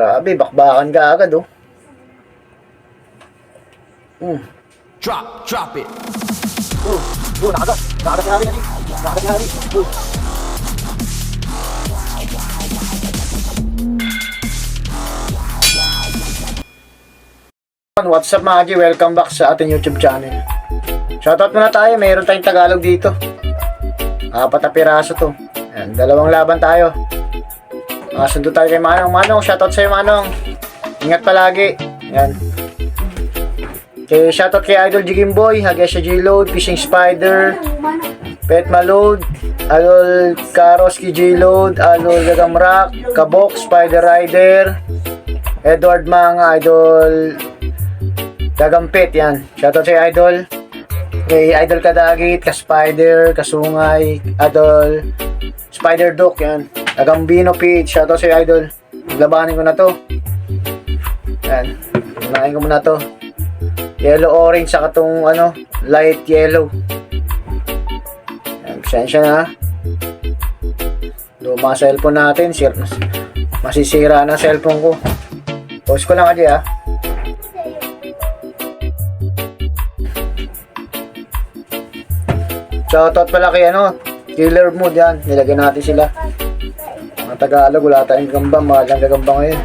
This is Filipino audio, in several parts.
Grabe, bakbakan ka agad oh. Hmm. Drop, drop it. Oh, oh. Nakagat ni Hari. Nakagat ni Hari. Oh. What's up mga G? Welcome back sa ating YouTube channel. Shoutout muna tayo, mayroon tayong Tagalog dito. Apat na piraso to. Yan, dalawang laban tayo. Masundo tayo kay Manong. Manong, shoutout sa'yo Manong. Ingat palagi. Yan. Kay shoutout kay Idol Jigim Boy, Hagesha J Load, Fishing Spider, Pet Malode, Idol Karoski J Load, Idol Gagamrak, Kabok, Spider Rider, Edward Manga, Idol Gagampit, yan. Shoutout sa Idol. Kay Idol Kadagit, Ka-Spider, Kasungay, Idol Spider Duck, yan. Agambino Pete, shoutout sa Idol. Labanin ko na to. Yan. Unahin ko muna to. Yellow orange saka tong ano, light yellow. Yan, pasensya na. Luma cellphone natin, sir. Masisira na cellphone ko. Pause ko lang aja ah. Shoutout pala kay ano, Killer Mood yan. Nilagyan natin sila. Mga Tagalog, wala tayong gagamba. Mahal ang gagamba ngayon.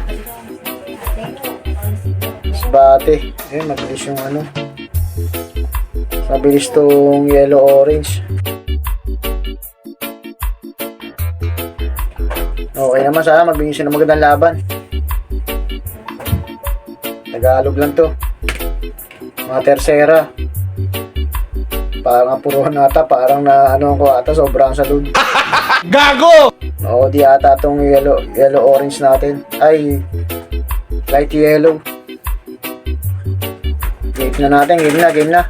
Bate. Ayun, mabilis yung ano. Mabilis tong yellow orange. Okay naman sana magbigay siya ng magandang laban. Tagalog lang to. Mga tersera. Parang puro nata, parang na ano ko ata, sobrang salud. Gago! Oo, di ata tong yellow, yellow orange natin. Ay, light yellow. Game na natin, game na, game na.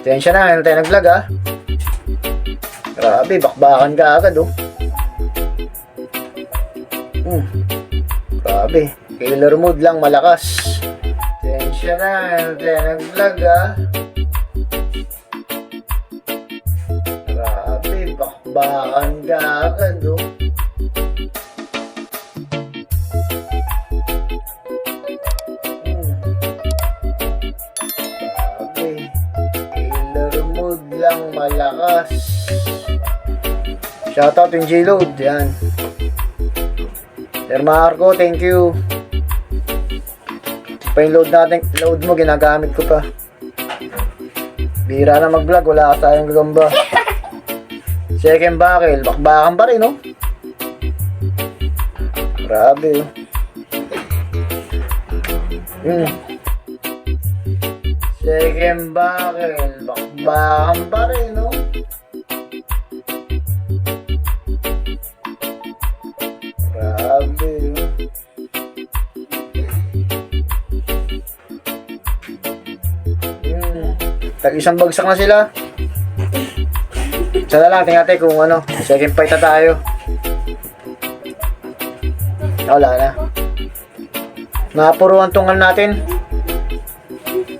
Tensya na, meron tayo nag-vlog ah. Grabe, bakbakan ka agad oh. Hmm. Grabe, killer mood lang, malakas. Tensya na, meron tayo nag-vlog ah. Bakbakan ka agad oh. Hmm. Lang malakas. Shoutout yung J-Load. Yan. Sir Marco, thank you. Pa yung load natin, load mo, ginagamit ko pa. Bira na mag-vlog, wala ka tayong gagamba. Second bakil, bakbakan pa rin, no? Grabe, oh. Hmm. Second bakil, bakbakan pa rin, no? Grabe, oh. Hmm. Tag isang bagsak na sila. Sana lang, tingnan natin kung ano. Second fight na tayo. Wala na. Napuruan tungan natin.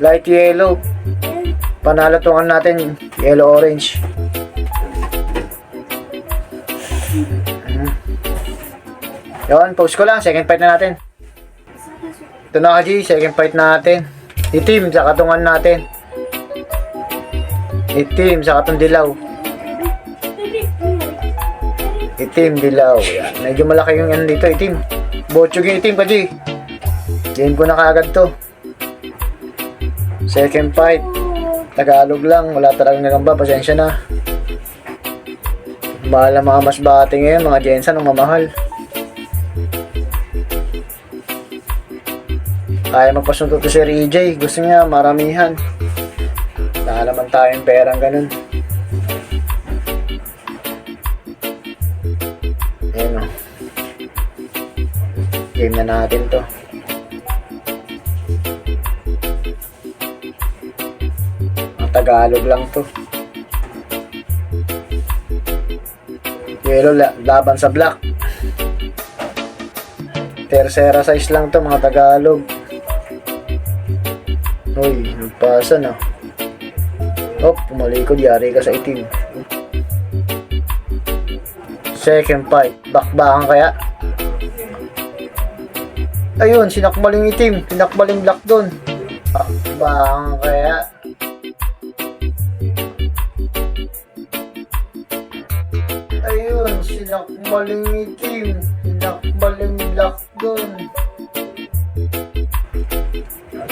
Light yellow. Panalo tungan natin. Yellow orange. Hmm. Yun, post ko lang. Second fight na natin. Ito na Haji, second fight natin. Itim sa katungan natin. Itim sa katong dilaw. Itim, dilaw. Yan. Medyo malaki yung ano dito, itim. Botsog yung itim, Kaji. Game ko na kaagad to. Second fight. Tagalog lang. Wala talagang nagamba. Pasensya na. Mahal ang mga mas bate ngayon. Mga Jensen ang mamahal. Kaya magpasunto to si RJ. Gusto niya maramihan. Wala tayong perang ganun. Ayan o. Game na natin to. Tagalog lang to. Yellow la- laban sa black. Tercera size lang to mga Tagalog. Uy, nagpasa na. Oh, pumalikod, yari ka sa itim. Second fight. Bakbakan kaya? Ayun, sinakmaling itim. Sinakmaling black doon. Bang kaya? Ayun, sinakmaling itim. Sinakmaling black doon.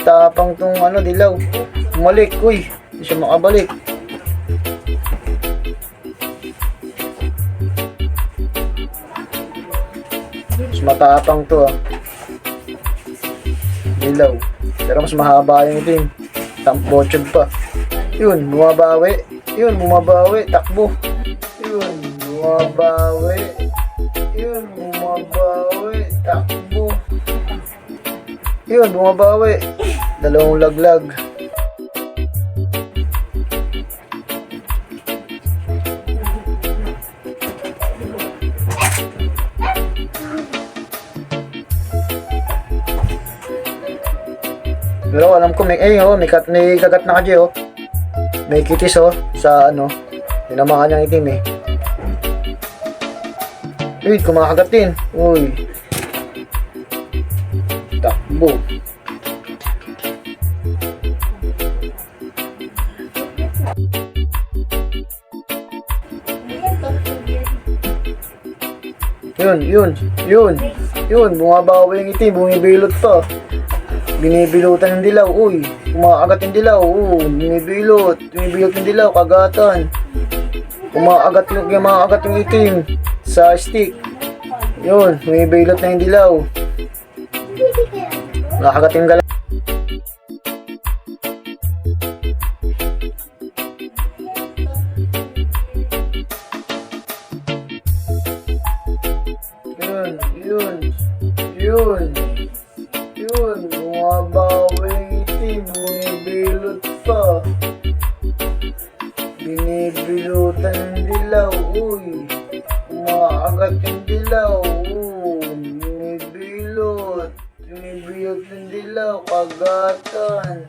Tapang tong ano, dilaw. Umalik, uy. Hindi siya makabalik. Matapang to ah. Dilaw. Pero mas mahaba yung itim. Tampochod pa. Yun, bumabawi. Yun, bumabawi. Takbo. Yun, bumabawi. Yun, bumabawi. Takbo. Yun, bumabawi. Dalawang laglag. Pero alam ko may eh oh, may kat may kagat na kadyo oh. May kitis oh sa ano. Tinamaan niyang itim eh. Uy, kumakagat din. Uy. Takbo. Yun, yun, yun. Yun, bumabawi yung itim, bumibilot pa. Binibilutan ng dilaw, uy. Kumakagat yung dilaw, oo. Binibilot, binibilot yung dilaw, kagatan. Kumakagat yung, kumakagat yung itim sa stick. Yun, binibilot na yung dilaw. Nakakagat yung gala. Yun, yun, yun. Yun, bumabawi yung itim, bunibilot pa. Binibilutan ng dilaw, uy. Umaagat yung dilaw, oo. Binibilot. Binibilot ng dilaw, kagatan.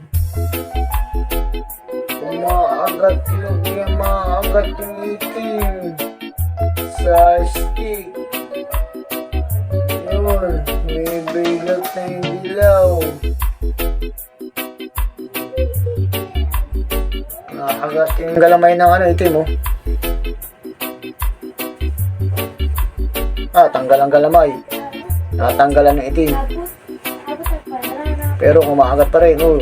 Umaagat yung, umaagat yung itim. Sa stick. Yun, bilog na yung dilaw. Nakagat yung galamay ng ano, itim oh. Ah, tanggal ang galamay. Natanggalan ng itim. Pero kumakagat pa rin, oh.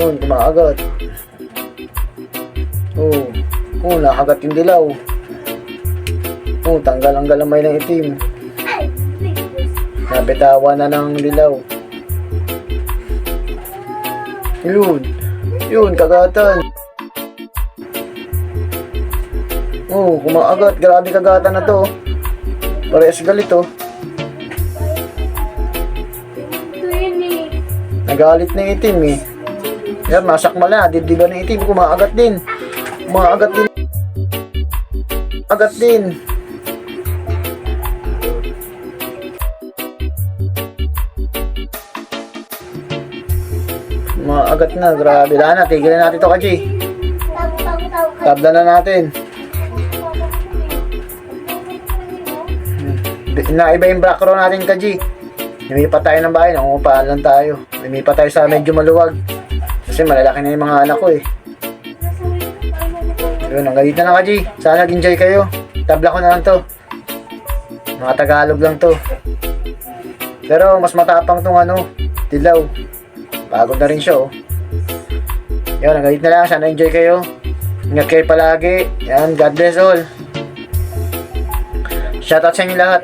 Oh, kumakagat. Oh, oh, nakagat yung dilaw. Oh, tanggal ang galamay ng itim. Nabitawan na ng dilaw. Yun. Yun, kagatan. Oh, kumaagat. Grabe kagatan na to. Parehas galit oh. Nagalit na itim eh. Yan, masakmal na. Dibdiba ng itim. Kumaagat din. Kumaagat din. Agat din. Maagat na, grabe na na. Tigilan natin to kaji. Tabla na natin. Naiba yung background natin kaji. Lumipat tayo ng bahay, nangungupahan lang tayo. Lumipat tayo sa medyo maluwag. Kasi malalaki na yung mga anak ko eh. Yun, hanggang dito na kaji. Sana nag-enjoy kayo. Tabla ko na lang to. Mga Tagalog lang to. Pero mas matapang tong ano, dilaw. Pagod na rin siya oh. Yun, hanggang dito na lang. Sana enjoy kayo. Ingat kayo palagi. Yan, God bless all. Shoutout sa inyo lahat.